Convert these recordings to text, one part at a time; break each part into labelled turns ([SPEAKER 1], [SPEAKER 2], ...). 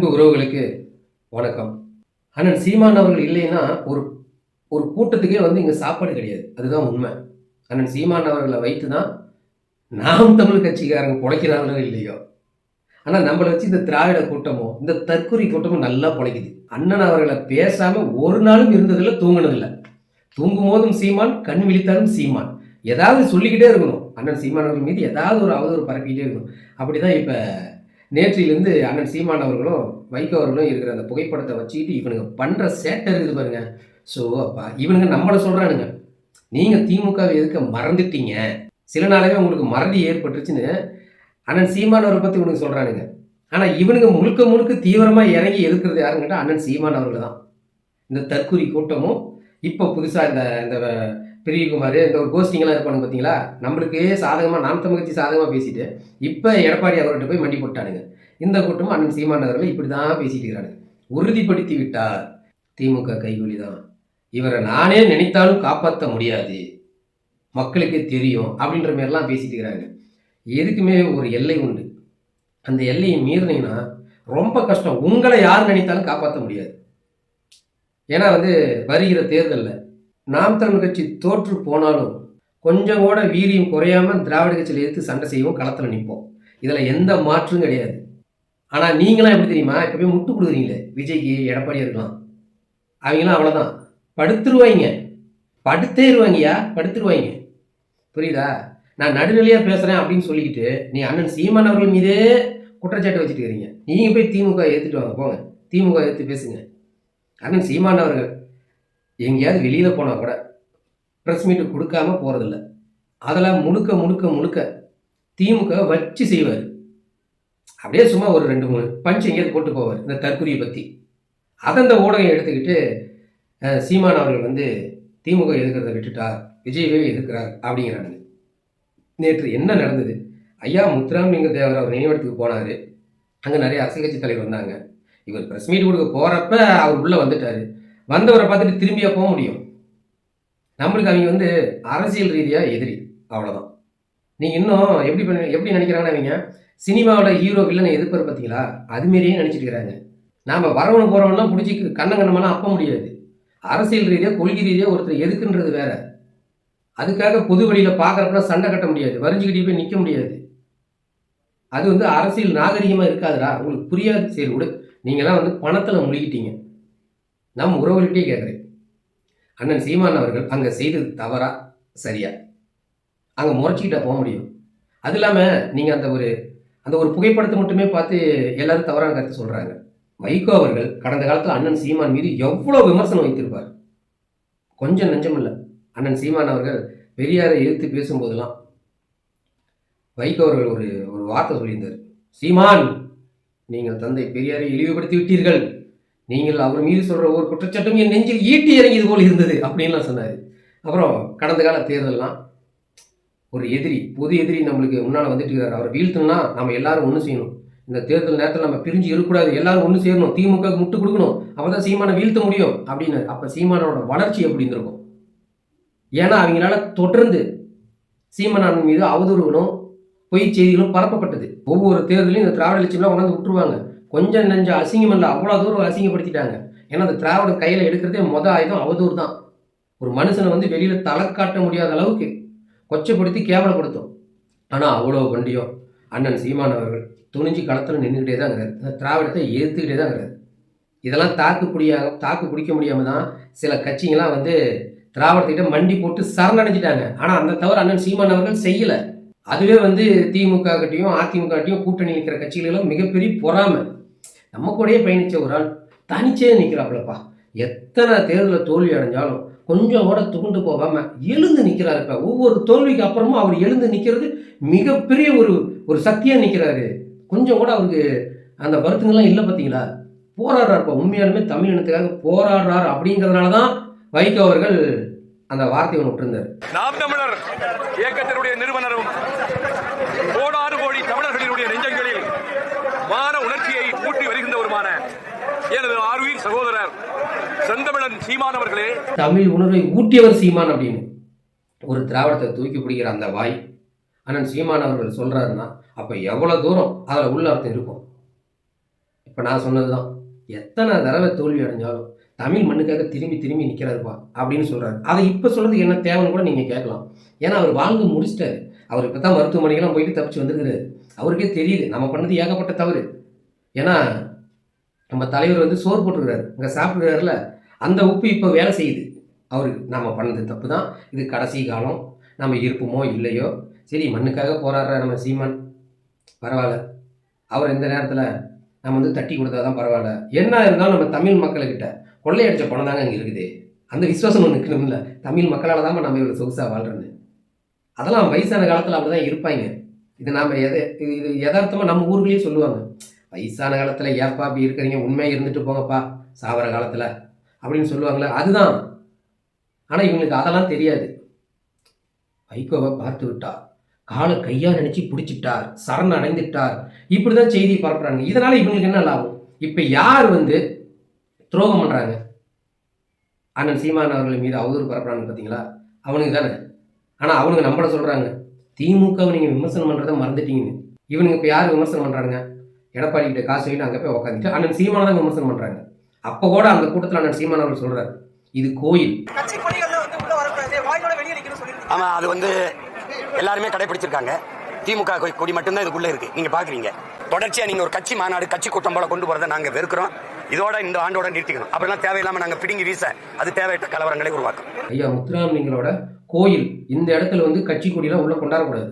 [SPEAKER 1] அன்பு உறவுகளுக்கு வணக்கம். அண்ணன் சீமான் அவர்கள் இல்லைன்னா ஒரு ஒரு கூட்டத்துக்கே வந்து இங்கே சாப்பாடு கிடையாது. அதுதான் உண்மை. அண்ணன் சீமான் அவர்களை வைத்து தான் நாம் தமிழ் கட்சிக்காரங்க பிழைக்கிறாங்களோ இல்லையோ. ஆனால் நம்மளை வச்சு இந்த திராவிட கூட்டமோ இந்த தற்கொலை கூட்டமும் நல்லா பிழைக்குது. அண்ணன் அவர்களை பேசாமல் ஒரு நாளும் இருந்ததில்லை தூங்கினதில்லை. தூங்கும் போதும் சீமான் கண் விழித்தாலும் சீமான். ஏதாவது சொல்லிக்கிட்டே இருக்கணும். அண்ணன் சீமான் அவர்கள் மீது ஏதாவது ஒரு அவதூறு பரப்பிக்கிட்டே இருக்கணும். அப்படிதான் இப்போ நேற்றிலிருந்து அண்ணன் சீமான் அவர்களும் வைகோ அவர்களும் இருக்கிற அந்த புகைப்படத்தை வச்சுக்கிட்டு இவனுங்க பண்ணுற சேட்டை இருக்குது பாருங்க. ஸோ அப்பா இவனுங்க நம்மளை சொல்கிறானுங்க நீங்கள் திமுகவை எதுக்க மறந்துட்டீங்க? சில நாளாகவே உங்களுக்கு மறதி ஏற்பட்டுருச்சுன்னு அண்ணன் சீமான் அவரை பற்றி இவனுக்கு சொல்கிறானுங்க ஆனால் இவனுங்க முழுக்க முழுக்க தீவிரமாக இறங்கி எதிர்க்கிறது யாருன்னு கேட்டால் அண்ணன் சீமான் அவர்கள் தான். இந்த தற்கூரி கூட்டமும் இப்போ புதுசாக இந்த இந்த பிரியகுமார் இந்த ஒரு கோஷ்டிங்கெல்லாம் இருப்பாங்க பார்த்தீங்களா? நம்மளுக்கு சாதகமாக நாம் தமிழ்ச்சி சாதகமாக பேசிட்டு இப்போ எடப்பாடி அவர்கிட்ட போய் மண்டி போட்டானுங்க. இந்த கூட்டமும் அண்ணன் சீமான் நகரில் இப்படி தான் பேசிட்டு இருக்கிறாங்க உறுதிப்படுத்தி விட்டார். திமுக கைகூலி தான். இவரை நானே நினைத்தாலும் காப்பாற்ற முடியாது. மக்களுக்கு தெரியும் அப்படின்ற மாதிரிலாம் பேசிட்டு இருக்கிறாங்க. எதுக்குமே ஒரு எல்லை உண்டு. அந்த எல்லையை மீறினீங்கன்னா ரொம்ப கஷ்டம். உங்களை யார் நினைத்தாலும் காப்பாற்ற முடியாது. ஏன்னா வந்து வருகிற தேர்தலில் நாம் தமிழ் கட்சி தோற்று போனாலும் கொஞ்சம் கூட வீரியம் குறையாம திராவிட கட்சியில் எடுத்து சண்டை செய்வோம் களத்தில் நிற்போம். இதில் எந்த மாற்றும் கிடையாது. ஆனால் நீங்களாம் எப்படி தெரியுமா? இப்போ போய் முட்டு கொடுக்குறீங்களே? விஜய்க்கு எடப்பாடி இருக்கலாம். அவங்களாம் அவ்வளோதான் படுத்துருவாங்க படுத்தேருவாங்கய்யா படுத்துருவாங்க புரியுதா? நான் நடுநிலையாக பேசுகிறேன் அப்படின்னு சொல்லிக்கிட்டு நீ அண்ணன் சீமான் அவர்கள் மீதே குற்றச்சாட்டு வச்சுட்டு இருக்கிறீங்க. நீங்கள் போய் திமுக ஏற்றுட்டு வாங்க போங்க. திமுக எடுத்து பேசுங்க. அண்ணன் சீமான் அவர்கள் எங்கேயாவது வெளியில் போனால் கூட ப்ரெஸ் மீட்டு கொடுக்காம போகிறதில்ல அதெல்லாம் முழுக்க முழுக்க முழுக்க திமுக வச்சு செய்வார். அப்படியே சும்மா ஒரு ரெண்டு மூணு பஞ்ச் எங்கேயாவது போட்டு போவார் இந்த தற்கொலையை பற்றி அதை அந்த ஊடகம் எடுத்துக்கிட்டு சீமான் அவர்கள் வந்து திமுக எதிர்க்கிறத விட்டுட்டார் விஜயவே எதிர்க்கிறார் அப்படிங்கிறாங்க நேற்று என்ன நடந்தது? ஐயா முத்துராமலிங்க தேவர் அவர் நினைவிடத்துக்கு போனார். அங்கே நிறைய அரசியல் கட்சி தலைவர் வந்தாங்க. இவர் ப்ரெஸ் மீட் கொடுக்க போகிறப்ப அவர் உள்ளே வந்துட்டார். வந்தவரை பார்த்துட்டு திரும்பியா போக முடியும். நம்மளுக்கு அவங்க வந்து அரசியல் ரீதியாக எதிரி. அவ்வளோதான் நீங்கள் இன்னும் எப்படி பண்ண எப்படி நினைக்கிறாங்கன்னு அவங்க சினிமாவோட ஹீரோ வில்லனை எதிர்ப்பார் பார்த்தீங்களா? அதுமாரியே நினச்சிட்டு இருக்கிறாங்க. நாம் வரவனு போகிறவன்லாம் பிடிச்சி கண்ணங்கண்ணமெல்லாம் அப்ப முடியாது. அரசியல் ரீதியாக கொள்கை ரீதியாக ஒருத்தர் எதுக்குன்றது வேற. அதுக்காக பொது வழியில் பார்க்குறப்ப சண்டை கட்ட முடியாது. வரிஞ்சுக்கிட்டே போய் நிற்க முடியாது. அது வந்து அரசியல் நாகரிகமாக இருக்காதுடா. உங்களுக்கு புரியாது சரி விடு நீங்களாம் வந்து பணத்தில் முழுகிட்டீங்க. நம் உறவுகிட்டே கேட்குறேன் அண்ணன் சீமான் அவர்கள் அங்கே செய்தது தவறா? சரியா? அங்கே முறைச்சிக்கிட்டா போக முடியும். அது இல்லாமல் நீங்கள் அந்த ஒரு அந்த ஒரு புகைப்படத்தை மட்டுமே பார்த்து எல்லாரும் தவறான கருத்து சொல்கிறாங்க வைகோ அவர்கள் கடந்த காலத்தில் அண்ணன் சீமான் மீது எவ்வளோ விமர்சனம் வைத்திருப்பார்? கொஞ்சம் நெஞ்சமில்லை அண்ணன் சீமான் அவர்கள் பெரியாரை எதிர்த்து பேசும்போதெல்லாம் வைகோ அவர்கள் ஒரு ஒரு வார்த்தை சொல்லியிருந்தார். சீமான் நீங்கள் தந்தை பெரியாரை இழிவுபடுத்தி விட்டீர்கள். நீங்கள் அவர் மீது சொல்கிற ஒரு குற்றச்சாட்டும் என் நெஞ்சில் ஈட்டி இறங்கியது போல் இருந்தது அப்படின்லாம் சொன்னார். அப்புறம் கடந்த கால தேர்தல்லாம் ஒரு எதிரி பொது எதிரி நம்மளுக்கு முன்னால் வந்துட்டு இருக்காரு. அவரை வீழ்த்தணும்னா நம்ம எல்லாரும் ஒன்று செய்யணும். இந்த தேர்தல் நேரத்தில் நம்ம பிரிஞ்சு இருக்கக்கூடாது. எல்லாரும் ஒன்று சேரணும். திமுக முட்டு கொடுக்கணும். அப்பதான் சீமானை வீழ்த்த முடியும் அப்படின்னு அப்போ சீமானோட வளர்ச்சி எப்படி இருந்திருக்கும்? ஏன்னா அவங்களால தொடர்ந்து சீமானன் மீது அவதூறுகளும் பொய் செய்திகளும் பரப்பப்பட்டது. ஒவ்வொரு தேர்தலையும் இந்த திராவிட லட்சியம்லாம் உணர்ந்து விட்டுருவாங்க. கொஞ்சம் நெஞ்ச அசிங்கம் இல்லை அவ்வளோ தூரம் அசிங்கப்படுத்திட்டாங்க. ஏன்னா அந்த திராவிட கையில் எடுக்கிறதே மொத ஆயுதம் அவதூறு தான். ஒரு மனுஷனை வந்து வெளியில் தலை காட்ட முடியாத அளவுக்கு கொச்சப்படுத்தி கேவலப்படுத்தும். ஆனால் அவ்வளோ வண்டியும் அண்ணன் சீமான் அவர்கள் துணிஞ்சு களத்தில் நின்றுக்கிட்டே தான் இருக்கிறார் இந்த திராவிடத்தை ஏற்றுக்கிட்டே தான் இருக்கிறார் இதெல்லாம் தாக்கு பிடியா தாக்கு பிடிக்க முடியாமல் தான் சில கட்சிங்கெல்லாம் வந்து திராவிடத்திட்ட மண்டி போட்டு சரணடைஞ்சிட்டாங்க. ஆனால் அந்த தவிர அண்ணன் சீமான் அவர்கள் செய்யலை. அதுவே வந்து திமுக கட்டியும் அதிமுக கட்டியும் கூட்டணி நிற்கிற கட்சிகளெல்லாம் மிகப்பெரிய பொறாமை. நம்ம கூடயே பயணித்த ஒரு ஆள் தனிச்சே நிற்கிறாப்புலப்பா எத்தனை தேர்தலில் தோல்வி அடைஞ்சாலும் கொஞ்சம் கூட துகுண்டு போகாம எழுந்து நிற்கிறாருப்பா ஒவ்வொரு தோல்விக்கு அப்புறமும் அவர் எழுந்து நிற்கிறது மிகப்பெரிய ஒரு ஒரு சக்தியாக நிற்கிறாரு கொஞ்சம் கூட அவருக்கு அந்த வருத்தங்கள்லாம் இல்லை பார்த்தீங்களா போராடுறாருப்பா. உண்மையாலுமே தமிழ் இனத்துக்காக போராடுறாரு அப்படிங்கிறதுனால தான் வைகோ அவர்கள் அந்த வார்த்தையை ஒன்று விட்டுருந்தார்.
[SPEAKER 2] நாம் தமிழர் இயக்கத்தினுடைய நிறுவனரும் கோடாறு எனது ஆர்வீர் சகோதரர் செந்தமிழன் சீமானவர்களே
[SPEAKER 1] தமிழ் உணர்வை ஊட்டியவர் சீமான் அப்படின்னு ஒரு திராவிடத்தை தூக்கி பிடிக்கிற அந்த வாய் அண்ணன் சீமான் அவர்கள் சொல்றாருன்னா அப்போ எவ்வளோ தூரம் அதில் உள்ள அர்த்தம் இருக்கும்? இப்போ நான் சொன்னது தான் எத்தனை தடவை தோல்வி அடைஞ்சாலும் தமிழ் மண்ணுக்காக திரும்பி திரும்பி நிற்கிறாருப்பா அப்படின்னு சொல்கிறாரு அதை இப்போ சொல்கிறதுக்கு என்ன தேவைன்னு கூட நீங்கள் கேட்கலாம். ஏன்னா அவர் வாழ்ந்து முடிச்சிட்டாரு. அவர் இப்போ தான் மருத்துவமனைக்கெல்லாம் போயிட்டு தப்பிச்சு வந்துருக்காரு அவருக்கே தெரியுது நம்ம பண்ணது ஏகப்பட்ட தவறு. ஏன்னா நம்ம தலைவர் வந்து சோறு போட்டுருக்காரு இங்கே சாப்பிடுறாருல அந்த உப்பு இப்போ வேலை செய்யுது. அவருக்கு நாம் பண்ணது தப்பு தான் இது கடைசி காலம். நம்ம இருப்போமோ இல்லையோ? சரி மண்ணுக்காக போராடுற நம்ம சீமான். பரவாயில்ல. அவர் இந்த நேரத்தில் நம்ம வந்து தட்டி கொடுத்தா தான் பரவாயில்ல. என்ன இருந்தாலும் நம்ம தமிழ் மக்கள்கிட்ட கொள்ளையடிச்ச பணம் தாங்க அங்கே இருக்குது. அந்த விசுவாசம் ஒன்று நிற்கணும்ல தமிழ் மக்களால் தான் நம்ம இவ்வளோ சொகுசாக வாழ்றோன்னு அதெல்லாம் வயசான காலத்தில் அப்படி தான் இருப்பாங்க. இது நாம் எதை இது எதார்த்தமாக யதார்த்தமாக நம்ம ஊர்லேயே சொல்லுவாங்க. வயசான காலத்தில் ஏப்பா அப்படி இருக்கிறீங்க உண்மையாக இருந்துட்டு போங்கப்பா சாவர காலத்தில் அப்படின்னு சொல்லுவாங்களே அதுதான். ஆனால் இவங்களுக்கு அதெல்லாம் தெரியாது. வைகோவை பார்த்து விட்டார் காலை கையாக நினச்சி பிடிச்சிட்டார் சரண் அடைந்துட்டார் இப்படிதான் செய்தி பரப்புறாங்க. இதனால் இவங்களுக்கு என்ன லாபம்? இப்போ யார் வந்து துரோகம் பண்ணுறாங்க அண்ணன் சீமான் அவர்கள் மீது அவதூறு பரப்புறாங்க பார்த்தீங்களா அவனுக்கு தானே. ஆனால் அவனுங்க நம்மள சொல்கிறாங்க திமுகவை நீங்கள் விமர்சனம் பண்ணுறதை மறந்துட்டீங்கன்னு. இவனுங்க இப்போ யார் விமர்சனம் பண்ணுறானுங்க எடப்பாடி கிட்ட காசு வாங்கிட்டு அங்க போய் உட்காந்துட்டு அண்ணன் சீமான தான் விமர்சனம் பண்றாங்க. அப்ப கூட அந்த கூட்டத்துல அண்ணன் சீமான் அவர்கள் சொல்றாரு இது கோயில்.
[SPEAKER 3] கட்சி கொடிகள்ல வந்து உள்ள வரக்கூடாது. வாயோட வெளியே நிக்கணும்னு சொல்லியிருக்கீங்க.
[SPEAKER 4] ஆமா அது வந்து எல்லாருமே கடைபிடிச்சிருக்காங்க திமுக கொடி மட்டும்தான் இதுக்குள்ள இருக்கு. நீங்க பாக்குறீங்க. தொடர்ச்சியா நீங்க ஒரு கட்சி மாநாடு கட்சி கூட்டம் போல கொண்டு போறதை நாங்க வெறுக்கிறோம். இதோட இந்த ஆண்டோட நிறுத்திக்கணும். அப்படிலாம் தேவையில்லாம நாங்க பிடுங்கி வீச அது தேவையற்ற கலவரங்களை உருவாக்கும்.
[SPEAKER 1] ஐயா முத்துராமலிங்கரோட கோயில் இந்த இடத்துல வந்து கட்சி கொடியெல்லாம் உள்ள கொண்டாடக்கூடாது.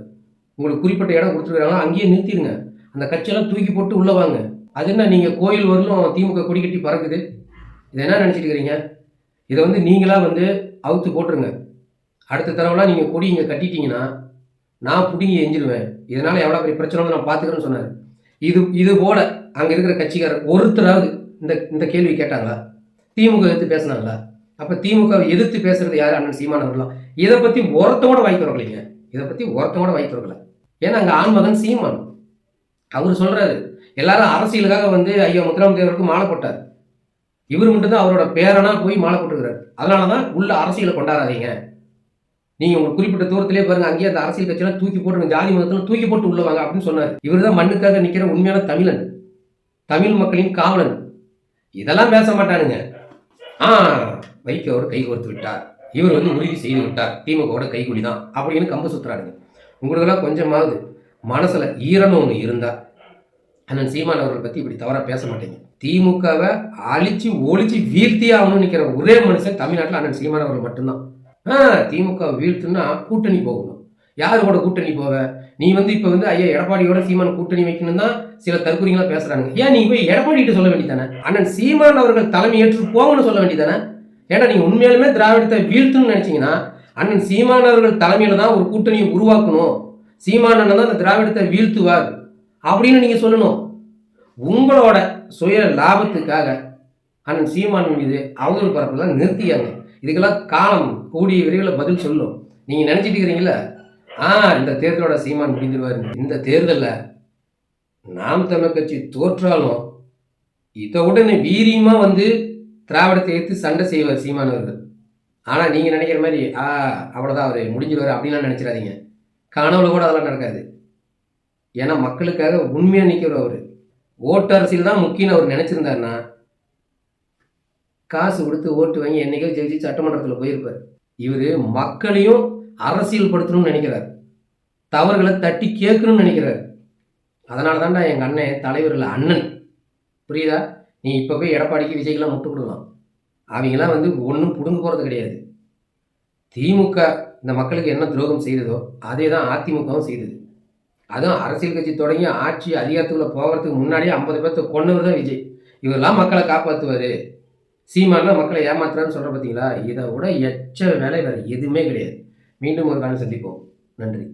[SPEAKER 1] உங்களுக்கு குறிப்பிட்ட இடம் கொடுத்துருக்காங்களா அங்கேயே நிறுத்திடுங்க அந்த கட்சியெல்லாம் தூக்கி போட்டு உள்ளே வாங்க. அது என்ன நீங்கள் கோயில் வரலும் திமுக கொடி கட்டி பறக்குது? இதை என்ன நினச்சிட்டு இருக்கிறீங்க இதை வந்து நீங்களாக வந்து அவுத்து போட்டுருங்க. அடுத்த தடவைலாம் நீங்கள் கொடி இங்கே கட்டிட்டீங்கன்னா நான் பிடுங்கி எஞ்சிடுவேன் இதனால் எவ்வளோ பெரிய பிரச்சனை வந்து நான் பார்த்துக்கிறேன்னு சொன்னார். இது இது போல அங்கே இருக்கிற கட்சிக்காரர் ஒருத்தராவது இந்த இந்த கேள்வி கேட்டாங்களா? திமுக எதிர்த்து பேசுனாங்களா? அப்போ திமுக எதிர்த்து பேசுறது யார்? அண்ணன் சீமான் அவர்களாம் இதை பற்றி ஒருத்தவோட வாய் இதை பற்றி ஒருத்தவோட வாய்க்கிறவங்கள ஏன்னா அங்கே ஆண்மகன் சீமான். அவர் சொல்கிறாரு எல்லாரும் அரசியலுக்காக வந்து ஐயா முத்துராம தேவருக்கு மாலை போட்டார். இவர் மட்டும்தான் அவரோட பேரனா போய் மாலை போட்டுக்கிறார். அதனால தான் உள்ள அரசியலை கொண்டாடாதீங்க. நீங்கள் உங்கள் குறிப்பிட்ட தூரத்திலே பாருங்க அங்கேயே அந்த அரசியல் கட்சியெல்லாம் தூக்கி போட்டு ஜாதி மதத்தில் தூக்கி போட்டு உள்ள வாங்க அப்படின்னு சொன்னார். இவர் தான் மண்ணுக்காக நிற்கிற உண்மையான தமிழன். தமிழ் மக்களின் காவலன். இதெல்லாம் பேச மாட்டானுங்க. ஆ வைகோவோட கை கோர்த்து விட்டார். இவர் வந்து உறுதி செய்து விட்டார். திமுகவோட கைகூலி தான் அப்படின்னு கம்பு சுற்றுறாருங்க உங்களுக்கெல்லாம் கொஞ்சமாவது மனசில் ஈரணும் ஒன்று இருந்தால் அண்ணன் சீமான் அவர்களை பற்றி இப்படி தவறாக பேச மாட்டேங்க. திமுகவை அழிச்சு ஒழிச்சு வீழ்த்தியே ஆகணும்னு நிற்கிற ஒரே மனுஷன் தமிழ்நாட்டில் அண்ணன் சீமான் அவர்கள் மட்டும்தான். ஆ திமுக வீழ்த்துனா கூட்டணி போகணும். யாரு கூட கூட்டணி போவ? நீ வந்து இப்போ வந்து ஐயா எடப்பாடியோட சீமான் கூட்டணி வைக்கணும் தான் சில தற்கொலைகளா பேசுகிறாங்க ஏன் நீ போய் எடப்பாடி கிட்ட சொல்ல வேண்டியதானே அண்ணன் சீமான் அவர்கள் தலைமை ஏற்று போகணும்னு சொல்ல வேண்டியதானே ஏன்னா நீங்கள் உண்மையாலுமே திராவிடத்தை வீழ்த்துன்னு நினச்சிங்கன்னா அண்ணன் சீமான் அவர்கள் தலைமையில் தான் ஒரு கூட்டணியை உருவாக்கணும். சீமான் அண்ணன் தான் அந்த திராவிடத்தை வீழ்த்துவார் அப்படின்னு நீங்கள் சொல்லணும். உங்களோட சுய லாபத்துக்காக அண்ணன் சீமான் மீது அவதூறு பரப்பெல்லாம் நிறுத்தியாங்க. இதுக்கெல்லாம் காலம் கூடிய விரைவில் பதில் சொல்லும் நீங்கள் நினச்சிட்டு இருக்கிறீங்களா ஆ இந்த தேர்தலோட சீமான் முடிஞ்சிருவாரு இந்த தேர்தலில் நாம் தமிழ் கட்சி தோற்றாலும் இதை உடனே வீரியமாக வந்து திராவிடத்தை எடுத்து சண்டை செய்வார் சீமானவர்கள் ஆனால் நீங்கள் நினைக்கிற மாதிரி ஆ அவ்வளோதான் அவர் முடிஞ்சிருவார் அப்படின்லாம் நினச்சிடாதீங்க. கனவுல கூட அதெல்லாம் நடக்காது. ஏன்னா மக்களுக்காக உண்மையாக நிற்கிறவர் அவர். ஓட்டு அரசியல் தான் முக்கியம் அவர் நினச்சிருந்தாருன்னா காசு கொடுத்து ஓட்டு வாங்கி என்னைக்கோ ஜெயிச்சு சட்டமன்றத்தில் போயிருப்பார். இவர் மக்களையும் அரசியல் படுத்தணும்னு நினைக்கிறார். தவறுகளை தட்டி கேட்கணும்னு நினைக்கிறார். அதனால தான்டா எங்கள் அண்ணன் தலைவர் இல்லை அண்ணன். புரியுதா? நீ இப்போ போய் எடப்பாடிக்கு விஜய்க்கெல்லாம் முட்டு கொடுக்கலாம். அவங்களாம் வந்து ஒன்றும் புடுங்க போகிறது கிடையாது. திமுக இந்த மக்களுக்கு என்ன துரோகம் செய்ததோ அதே தான் அதிமுகவும் செய்தது. அதுவும் அரசியல் கட்சி தொடங்கி ஆட்சி அதிகாரத்துக்குள்ளே போகிறதுக்கு முன்னாடியே ஐம்பது பேர்த்த கொண்டவர் தான் விஜய். இவரெல்லாம் மக்களை காப்பாற்றுவார் சீமான்லாம் மக்களை ஏமாத்துறான்னு சொல்கிற பார்த்தீங்களா இதை விட எச்ச வேலை வேறு எதுவுமே கிடையாது. மீண்டும் ஒரு காலம் சந்திப்போம். நன்றி.